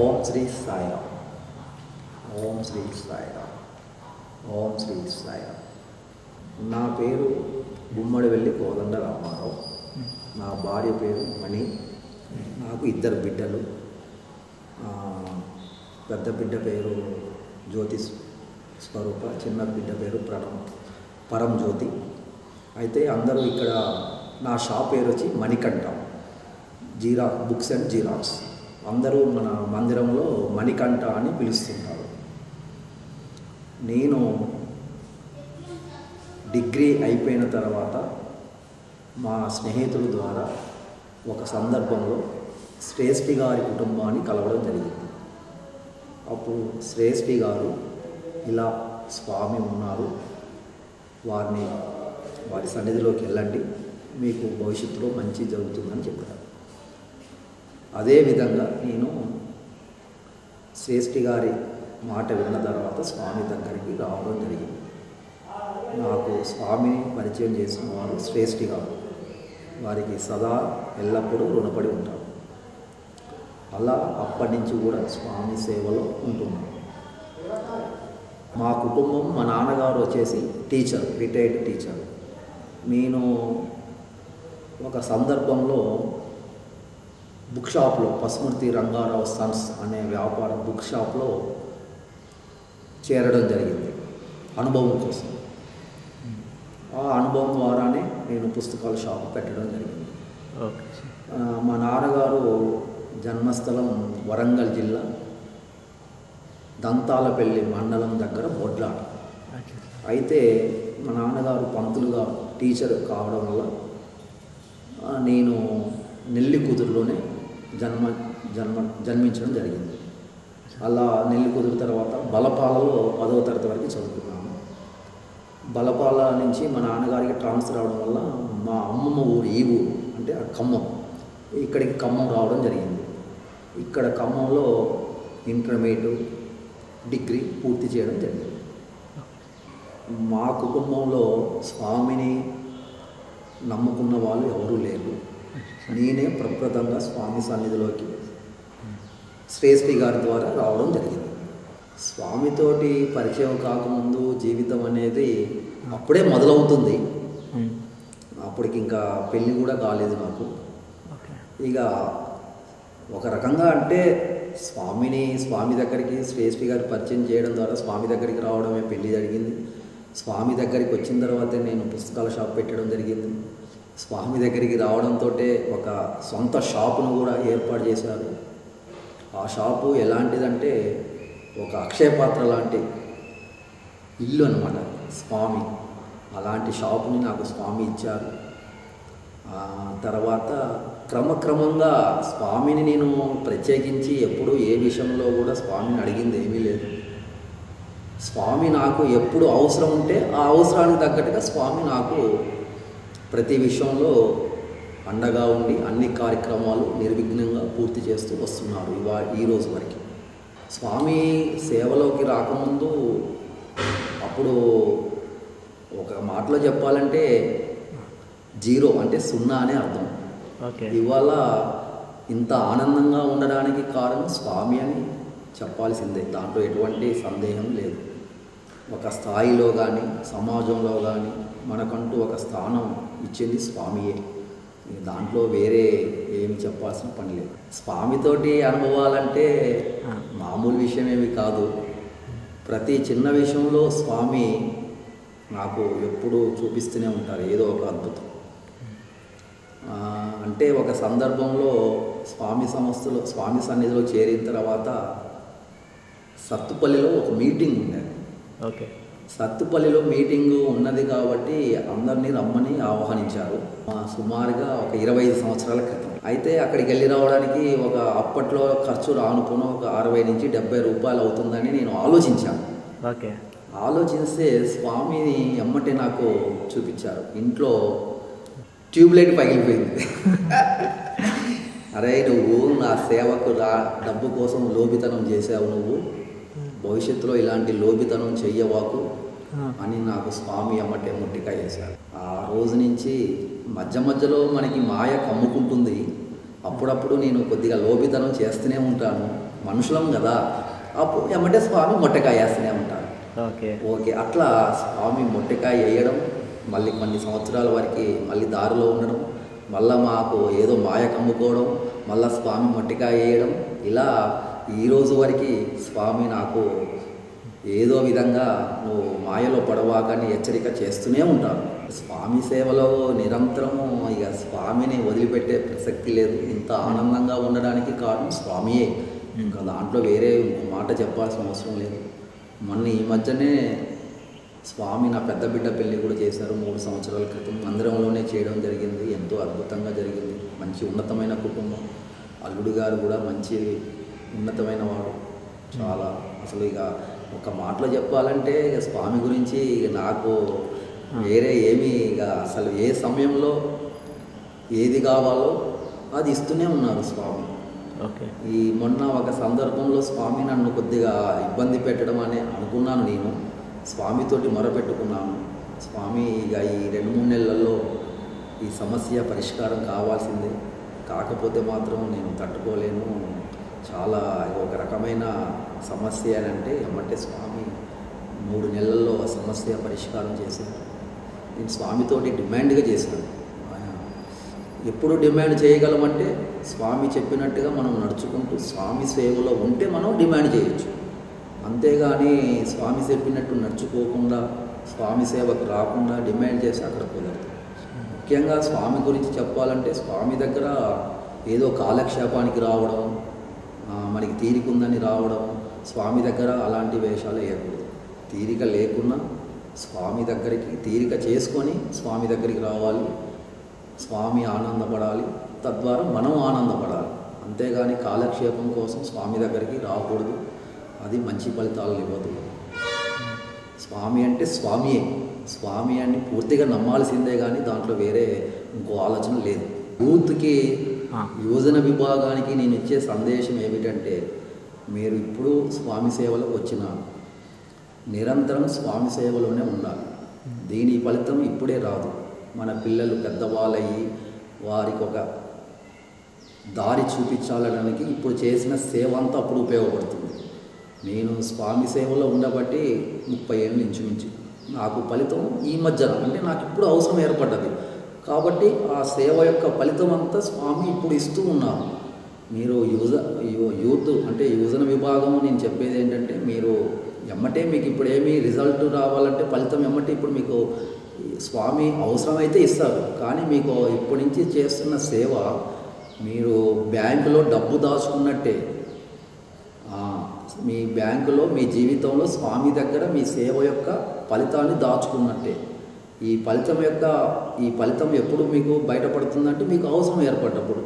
ఓం శ్రీ సాయిరామ్ ఓం శ్రీ సాయిరామ్ ఓం శ్రీ సాయిరామ్ నా పేరు గుమ్మడివెల్లి కోదండ రామారావు నా భార్య పేరు మణి. నాకు ఇద్దరు బిడ్డలు. పెద్ద బిడ్డ పేరు జ్యోతి స్వరూప చిన్న బిడ్డ పేరు ప్రణం పరం జ్యోతి. అయితే అందరూ ఇక్కడ నా షాప్ పేరు వచ్చి మణికంఠ. జీరా బుక్స్ అండ్ జీరాక్స్. అందరూ మన మందిరంలో మణికంఠ అని పిలుస్తుంటారు. నేను డిగ్రీ అయిపోయిన తర్వాత మా స్నేహితుల ద్వారా ఒక సందర్భంలో శ్రేష్ఠి గారి కుటుంబాన్ని కలవడం జరిగింది. అప్పుడు శ్రేష్ఠి గారు ఇలా స్వామి ఉన్నారు వారిని వారి సన్నిధిలోకి వెళ్ళండి మీకు భవిష్యత్తులో మంచి జరుగుతుందని చెప్పారు. అదేవిధంగా నేను శ్రేష్ఠి గారి మాట విన్న తర్వాత స్వామి దగ్గరికి రావడం జరిగింది. నాకు స్వామిని పరిచయం చేసిన వారు శ్రేష్ఠి గారు. వారికి సదా ఎల్లప్పుడూ రుణపడి ఉంటారు. అలా అప్పటి నుంచి కూడా స్వామి సేవలో ఉంటున్నాను. మా కుటుంబం మా నాన్నగారు వచ్చేసి టీచర్ రిటైర్డ్ టీచర్. నేను ఒక సందర్భంలో బుక్ షాప్లో పసుమూర్తి రంగారావు సన్స్ అనే వ్యాపార బుక్ షాప్లో చేరడం జరిగింది అనుభవం కోసం. ఆ అనుభవం ద్వారానే నేను పుస్తకాల షాప్ పెట్టడం జరిగింది. మా నాన్నగారు జన్మస్థలం వరంగల్ జిల్లా దంతాలపల్లి మండలం దగ్గర బొడ్లాట. అయితే మా నాన్నగారు పంతులుగా టీచర్ కావడం వల్ల నేను నెల్లి కూతురులోనే జన్మ జన్మ జన్మించడం జరిగింది. అలా నెల్లి కుదిరిన తర్వాత బలపాలలో పదవ తరగతి వరకు చదువుకున్నాము. బలపాల నుంచి మా నాన్నగారికి ట్రాన్స్ఫర్ అవడం వల్ల మా అమ్మమ్మ ఊరు ఈ ఊరు అంటే ఆ ఖమ్మం ఇక్కడికి ఖమ్మం రావడం జరిగింది. ఇక్కడ ఖమ్మంలో ఇంటర్మీడియట్ డిగ్రీ పూర్తి చేయడం జరిగింది. మా కుటుంబంలో స్వామిని నమ్ముకున్న వాళ్ళు ఎవరూ లేరు. నేనే ప్రప్రథంగా స్వామి సన్నిధిలోకి శ్రేష్ఠి గారి ద్వారా రావడం జరిగింది. స్వామితోటి పరిచయం కాకముందు జీవితం అనేది అప్పుడే మొదలవుతుంది. అప్పటికి ఇంకా పెళ్ళి కూడా కాలేదు నాకు ఇక ఒక రకంగా అంటే స్వామిని స్వామి దగ్గరికి శ్రేష్ఠి గారి పరిచయం చేయడం ద్వారా స్వామి దగ్గరికి రావడమే పెళ్ళి జరిగింది. స్వామి దగ్గరికి వచ్చిన తర్వాతే నేను పుస్తకాల షాప్ పెట్టడం జరిగింది. స్వామి దగ్గరికి రావడంతో ఒక సొంత షాపును కూడా ఏర్పాటు చేశారు. ఆ షాపు ఎలాంటిదంటే ఒక అక్షయపాత్ర లాంటి ఇల్లు అనమాట స్వామి. అలాంటి షాపుని నాకు స్వామి ఇచ్చారు. తర్వాత క్రమక్రమంగా స్వామిని నేను ప్రత్యేకించి ఎప్పుడు ఏ విషయంలో కూడా స్వామిని అడిగింది ఏమీ లేదు. స్వామి నాకు ఎప్పుడు అవసరం ఉంటే ఆ అవసరానికి తగ్గట్టుగా స్వామి నాకు ప్రతి విషయంలో అండగా ఉండి అన్ని కార్యక్రమాలు నిర్విఘ్నంగా పూర్తి చేస్తూ వస్తున్నారు ఇవా ఈ రోజు వరకు. స్వామి సేవలోకి రాకముందు అప్పుడు ఒక మాటలో చెప్పాలంటే జీరో అంటే సున్నా అనే అర్థం. ఇవాళ ఇంత ఆనందంగా ఉండడానికి కారణం స్వామి అని చెప్పాల్సిందే. దాంట్లో ఎటువంటి సందేహం లేదు. ఒక స్థాయిలో కానీ సమాజంలో కానీ మనకంటూ ఒక స్థానం ఇచ్చింది స్వామియే. దాంట్లో వేరే ఏమి చెప్పాల్సిన పని లేదు. స్వామితోటి అనుభవాలంటే మామూలు విషయం ఏమి కాదు. ప్రతి చిన్న విషయంలో స్వామి నాకు ఎప్పుడూ చూపిస్తూనే ఉంటారు. ఏదో ఒక అద్భుతం. అంటే ఒక సందర్భంలో స్వామి సంస్థలో స్వామి సన్నిధిలో చేరిన తర్వాత సత్తుపల్లిలో ఒక మీటింగ్ ఉండేది. ఓకే. సత్తుపల్లిలో మీటింగ్ ఉన్నది కాబట్టి అందరినీ రమ్మని ఆహ్వానించారు. మా సుమారుగా ఒక ఇరవై ఐదు సంవత్సరాల క్రితం. అయితే అక్కడికి వెళ్ళి రావడానికి ఒక అప్పట్లో ఖర్చు రానుకున్న ఒక అరవై నుంచి డెబ్బై రూపాయలు అవుతుందని నేను ఆలోచించాను. ఓకే. ఆలోచిస్తే స్వామిని ఎమ్మటే నాకు చూపించారు. ఇంట్లో ట్యూబ్లైట్ పగిలిపోయింది. అరే నువ్వు నా సేవకు రా డబ్బు కోసం లోబితనం చేసావు నువ్వు. భవిష్యత్తులో ఇలాంటి లోబితనం చెయ్యవాకు అని నాకు స్వామి అమ్మటే ముట్టికాయ వేశారు ఆ రోజు నుంచి మధ్య మధ్యలో మనకి మాయ కమ్ముకుంటుంది. అప్పుడప్పుడు నేను కొద్దిగా లోబితనం చేస్తూనే ఉంటాను. మనుషులం కదా. అప్పుడు ఎమ్మటే స్వామి మొట్టకాయ వేస్తూనే ఉంటారు ఓకే. ఓకే అట్లా స్వామి మొట్టకాయ వేయడం మళ్ళీ కొన్ని సంవత్సరాల వరకు మళ్ళీ దారిలో ఉండడం మళ్ళా మాకు ఏదో మాయ కమ్ముకోవడం మళ్ళా స్వామి మొట్టకాయ వేయడం ఇలా ఈ రోజు వరకు స్వామి నాకు ఏదో విధంగా నువ్వు మాయలో పడవాకని హెచ్చరిక చేస్తూనే ఉంటాను స్వామి సేవలో నిరంతరము ఇక స్వామిని వదిలిపెట్టే ప్రసక్తి లేదు. ఇంత ఆనందంగా ఉండడానికి కారణం స్వామియే. ఇంకా దాంట్లో వేరే మాట చెప్పాల్సిన అవసరం లేదు. మొన్న ఈ మధ్యనే స్వామి నా పెద్ద బిడ్డ పెళ్ళి కూడా చేశారు. మూడు సంవత్సరాల క్రితం మందిరంలోనే చేయడం జరిగింది. ఎంతో అద్భుతంగా జరిగింది. మంచి ఉన్నతమైన కుటుంబం. అల్లుడు గారు కూడా మంచి ఉన్నతమైన వాడు. చాలా అసలు ఇక ఒక మాటలో చెప్పాలంటే ఇక స్వామి గురించి ఇక నాకు వేరే ఏమీ ఇక అసలు ఏ సమయంలో ఏది కావాలో అది ఇస్తూనే ఉన్నారు స్వామి. ఓకే. ఈ మొన్న ఒక సందర్భంలో స్వామి నన్ను కొద్దిగా ఇబ్బంది పెట్టడం అని అనుకున్నాను నేను. స్వామితోటి మొరపెట్టుకున్నాను. స్వామి ఇక ఈ రెండు మూడు నెలల్లో ఈ సమస్య పరిష్కారం కావాల్సిందే. కాకపోతే మాత్రం నేను తట్టుకోలేను. చాలా ఒక రకమైన సమస్య అని అంటే ఏమంటే స్వామి మూడు నెలల్లో ఆ సమస్య పరిష్కారం చేశాను నేను స్వామితోటి డిమాండ్గా చేశాను. ఆయన ఎప్పుడు డిమాండ్ చేయగలమంటే స్వామి చెప్పినట్టుగా మనం నడుచుకుంటూ స్వామి సేవలో ఉంటే మనం డిమాండ్ చేయొచ్చు. అంతేగాని స్వామి చెప్పినట్టు నడుచుకోకుండా స్వామి సేవకు రాకుండా డిమాండ్ చేసి అక్కడ కుదరదు. ముఖ్యంగా స్వామి గురించి చెప్పాలంటే స్వామి దగ్గర ఏదో కాలక్షేపానికి రావడం మనకి తీరిక ఉందని రావడం స్వామి దగ్గర అలాంటి వేషాలు వేయకూడదు. తీరిక లేకున్నా స్వామి దగ్గరికి తీరిక చేసుకొని స్వామి దగ్గరికి రావాలి. స్వామి ఆనందపడాలి. తద్వారా మనం ఆనందపడాలి. అంతేగాని కాలక్షేపం కోసం స్వామి దగ్గరికి రాకూడదు. అది మంచి ఫలితాలు ఇవ్వదు. స్వామి అంటే స్వామియే. స్వామి అని పూర్తిగా నమ్మాల్సిందే కానీ దాంట్లో వేరే ఇంకో ఆలోచన లేదు. యూత్కి యోజన యువజన విభాగానికి నేను ఇచ్చే సందేశం ఏమిటంటే మీరు ఇప్పుడు స్వామి సేవలో వచ్చిన నిరంతరం స్వామి సేవలోనే ఉండాలి. దీని ఫలితం ఇప్పుడే రాదు. మన పిల్లలు పెద్దవాళ్ళయ్యి వారికి ఒక దారి చూపించాలడానికి ఇప్పుడు చేసిన సేవ అంతా అప్పుడు ఉపయోగపడుతుంది. నేను స్వామి సేవలో ఉండబట్టి ముప్పై ఏళ్ళు ఇంచుమించు. నాకు ఫలితం ఈ మధ్యన అంటే నాకు ఇప్పుడు అవసరం ఏర్పడ్డది. కాబట్టి ఆ సేవ యొక్క ఫలితం అంతా స్వామి ఇప్పుడు ఇస్తూ ఉన్నారు. మీరు యువజ యూత్ అంటే యువజన విభాగం నేను చెప్పేది ఏంటంటే మీరు ఎమ్మటే మీకు ఇప్పుడు ఏమి రిజల్ట్ రావాలంటే ఫలితం ఎమ్మటే ఇప్పుడు మీకు స్వామి అవసరమైతే ఇస్తారు. కానీ మీకు ఇప్పటి నుంచి చేస్తున్న సేవ మీరు బ్యాంకులో డబ్బు దాచుకున్నట్టే. మీ బ్యాంకులో మీ జీవితంలో స్వామి దగ్గర మీ సేవ యొక్క ఫలితాన్ని దాచుకున్నట్టే. ఈ ఫలితం యొక్క ఈ ఫలితం ఎప్పుడు మీకు బయటపడుతుందంటే మీకు అవసరం ఏర్పడ్డప్పుడు.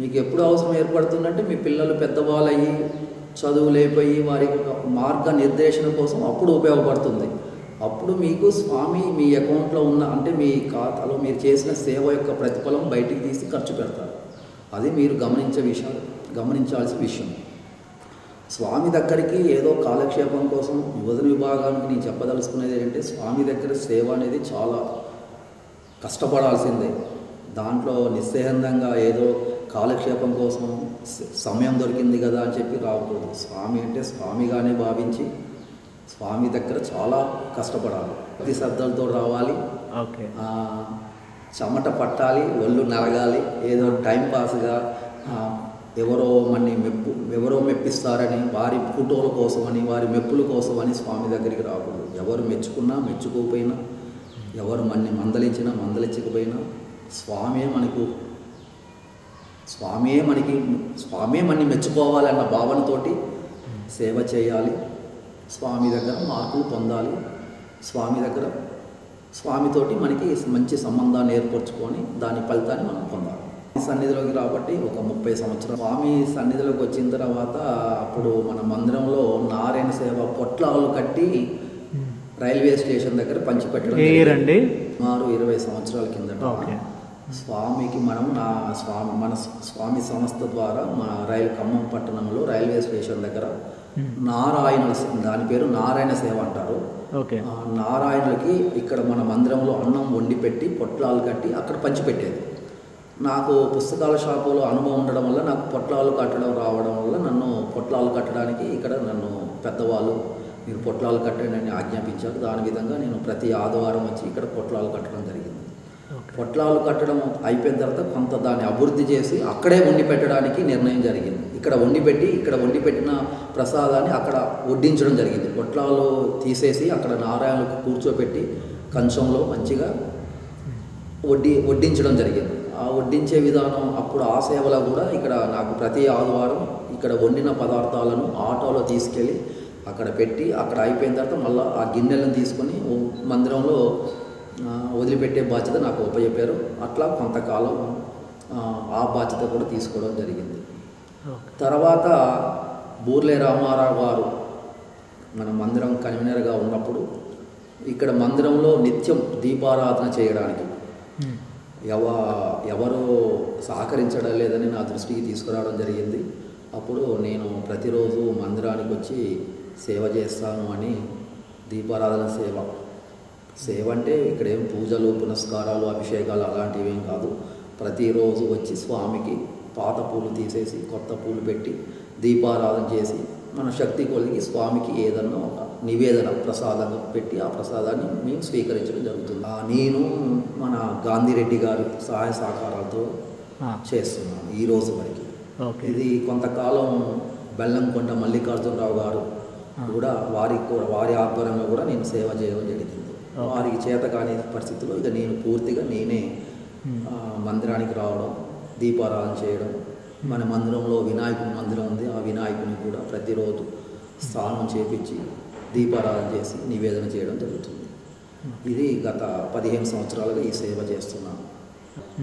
మీకు ఎప్పుడు అవసరం ఏర్పడుతుందంటే మీ పిల్లలు పెద్దవాళ్ళయ్యి చదువు లేపోయి వారి మార్గ నిర్దేశన కోసం అప్పుడు ఉపయోగపడుతుంది. అప్పుడు మీకు స్వామి మీ అకౌంట్లో ఉన్న అంటే మీ ఖాతాలో మీరు చేసిన సేవ యొక్క ప్రతిఫలం బయటికి తీసి ఖర్చు పెడతారు. అది మీరు గమనించే విషయం గమనించాల్సిన విషయం. స్వామి దగ్గరికి ఏదో కాలక్షేపం కోసం యువజన విభాగానికి నేను చెప్పదలుచుకునేది ఏంటంటే స్వామి దగ్గర సేవ అనేది చాలా కష్టపడాల్సిందే. దాంట్లో నిస్సేహందంగా ఏదో కాలక్షేపం కోసం సమయం దొరికింది కదా అని చెప్పి రాకూడదు స్వామి అంటే స్వామిగానే భావించి స్వామి దగ్గర చాలా కష్టపడాలి. ప్రతి శ్రద్ధలతో రావాలి. చెమట పట్టాలి ఒళ్ళు నలగాలి ఏదో టైం పాస్గా ఎవరో మన్ని మెప్పు ఎవరో మెప్పిస్తారని వారి ఫోటోల కోసమని వారి మెప్పుల కోసమని స్వామి దగ్గరికి రాకూడదు. ఎవరు మెచ్చుకున్నా మెచ్చుకోకపోయినా ఎవరు మన్ని మందలించినా మందలించకపోయినా స్వామే మనకు స్వామే మనకి స్వామే మన్ని మెచ్చుకోవాలన్న భావనతోటి సేవ చేయాలి. స్వామి దగ్గర మార్కులు పొందాలి. స్వామి దగ్గర స్వామితోటి మనకి మంచి సంబంధాన్ని ఏర్పరచుకొని దాని ఫలితాన్ని మనం పొందాలి. సన్నిధిలోకి రాబట్టి ఒక ముప్పై సంవత్సరాలు. స్వామి సన్నిధిలోకి వచ్చిన తర్వాత అప్పుడు మన మందిరంలో నారాయణ సేవ పొట్లాలు కట్టి రైల్వే స్టేషన్ దగ్గర పంచిపెట్టడం సుమారు ఇరవై సంవత్సరాల కిందట. స్వామికి మనం నా స్వామి మన స్వామి సంస్థ ద్వారా మా రైలు ఖమ్మం పట్టణంలో రైల్వే స్టేషన్ దగ్గర సే- దాని పేరు నారాయణ సేవ అంటారు. నారాయణులకి ఇక్కడ మన మందిరంలో అన్నం వండి పెట్టి పొట్లాలు కట్టి అక్కడ పంచిపెట్టేది. నాకు పుస్తకాల షాపులో అనుభవం ఉండడం వల్ల నాకు పొట్లాలు కట్టడం రావడం వల్ల నన్ను పొట్ పొట్లాలు కట్టడానికి ఇక్కడ నన్ను పెద్దవాళ్ళు మీరు పొట్లాలు కట్టండి అని ఆజ్ఞాపించారు. దాని విధంగా నేను ప్రతి ఆదివారం వచ్చి ఇక్కడ పొట్లాలు కట్టడం జరిగింది. పొట్లాలు కట్టడం అయిపోయిన తర్వాత కొంత దాన్ని అభివృద్ధి చేసి అక్కడే వండి పెట్టడానికి నిర్ణయం జరిగింది. ఇక్కడ వండి పెట్టి ఇక్కడ వండి పెట్టిన ప్రసాదాన్ని అక్కడ వడ్డించడం జరిగింది. పొట్లాలు తీసేసి అక్కడ నారాయణకు కూర్చోపెట్టి కంచంలో మంచిగా వడ్డీ వడ్డించడం జరిగింది. వడ్డించే విధానం అప్పుడు ఆ సేవలో కూడా ఇక్కడ నాకు ప్రతి ఆదివారం ఇక్కడ వండిన పదార్థాలను ఆటోలో తీసుకెళ్ళి అక్కడ పెట్టి అక్కడ అయిపోయిన తర్వాత మళ్ళీ ఆ గిన్నెలను తీసుకొని మందిరంలో వదిలిపెట్టే బాధ్యత నాకు ఉపయోగారు అట్లా కొంతకాలం ఆ, బాధ్యత కూడా తీసుకోవడం జరిగింది తర్వాత బూర్లే రామారావు గారు మన మందిరం కన్వీనర్గా ఉన్నప్పుడు ఇక్కడ మందిరంలో నిత్యం దీపారాధన చేయడానికి. ఎవ ఎవరో సహకరించడం లేదని నా దృష్టికి తీసుకురావడం జరిగింది. అప్పుడు నేను ప్రతిరోజు మందిరానికి వచ్చి సేవ చేస్తాను అని దీపారాధన సేవ. సేవ అంటే ఇక్కడ ఏం పూజలు పునస్కారాలు అభిషేకాలు అలాంటివి ఏం కాదు. ప్రతిరోజు వచ్చి స్వామికి పాత పూలు తీసేసి కొత్త పూలు పెట్టి దీపారాధన చేసి మన శక్తి కొలిగి స్వామికి ఏదన్నా ఒక నివేదన ప్రసాదంగా పెట్టి ఆ ప్రసాదాన్ని మేము స్వీకరించడం జరుగుతుంది. నేను మన గాంధీరెడ్డి గారి సహాయ సహకారాలతో చేస్తున్నాను ఈ రోజు వరకు. ఇది కొంతకాలం బెల్లంకొండ మల్లికార్జునరావు గారు. కూడా కూడా వారి ఆధ్వర్యంలో కూడా నేను సేవ చేయడం జరిగింది. వారికి చేత కాని పరిస్థితుల్లో ఇక నేను పూర్తిగా నేనే మందిరానికి రావడం దీపారాధన చేయడం మన మందిరంలో వినాయకుని మందిరం ఉంది. ఆ వినాయకుని కూడా ప్రతిరోజు స్నానం చేపించి దీపారాధన చేసి నివేదన చేయడం జరుగుతుంది. ఇది గత పదిహేను సంవత్సరాలుగా ఈ సేవ చేస్తున్నాను.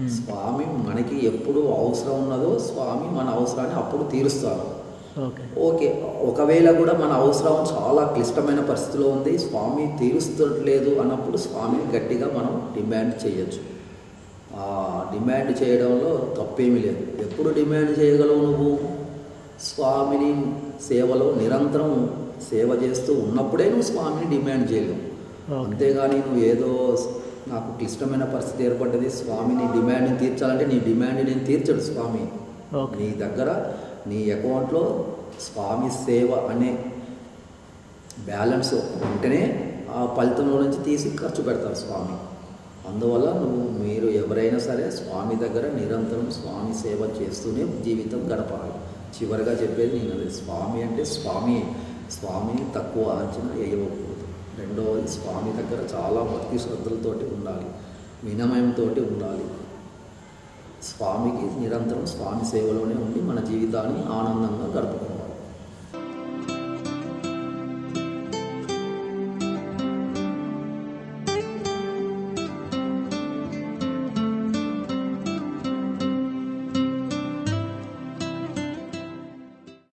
స్వామి మనకి ఎప్పుడు అవసరం ఉన్నదో స్వామి మన అవసరాన్ని అప్పుడు తీరుస్తారు. ఓకే. ఓకే ఒకవేళ కూడా మన అవసరం చాలా క్లిష్టమైన పరిస్థితిలో ఉంది స్వామి తీరుస్తలేదు అన్నప్పుడు స్వామిని గట్టిగా మనం డిమాండ్ చేయొచ్చు. ఆ డిమాండ్ చేయడంలో తప్పేమీ లేదు. ఎప్పుడు డిమాండ్ చేయగలవు నువ్వు? స్వామిని సేవలో నిరంతరం సేవ చేస్తూ ఉన్నప్పుడే నువ్వు స్వామిని డిమాండ్ చేయలేవు. అంతేగాని నువ్వు ఏదో నాకు క్లిష్టమైన పరిస్థితి ఏర్పడ్డది స్వామిని డిమాండ్ని తీర్చాలంటే నీ డిమాండ్ నేను తీర్చడు స్వామి. నీ దగ్గర నీ అకౌంట్లో స్వామి సేవ అనే బ్యాలెన్స్ ఉంటేనే ఆ ఫలితంలో నుంచి తీసి ఖర్చు పెడతారు స్వామి. అందువల్ల నువ్వు మీరు ఎవరైనా సరే స్వామి దగ్గర నిరంతరం స్వామి సేవ చేస్తూనే జీవితం గడపాలి. చివరిగా చెప్పేది నేను అదే స్వామి అంటే స్వామి. స్వామిని తక్కువ అంచనా వేయవకూడదు. రెండవది స్వామి దగ్గర చాలా భక్తి శ్రద్ధలతోటి ఉండాలి వినమయంతో ఉండాలి. స్వామికి నిరంతరం స్వామి సేవలోనే ఉండి మన జీవితాన్ని ఆనందంగా గడుపుకోవాలి.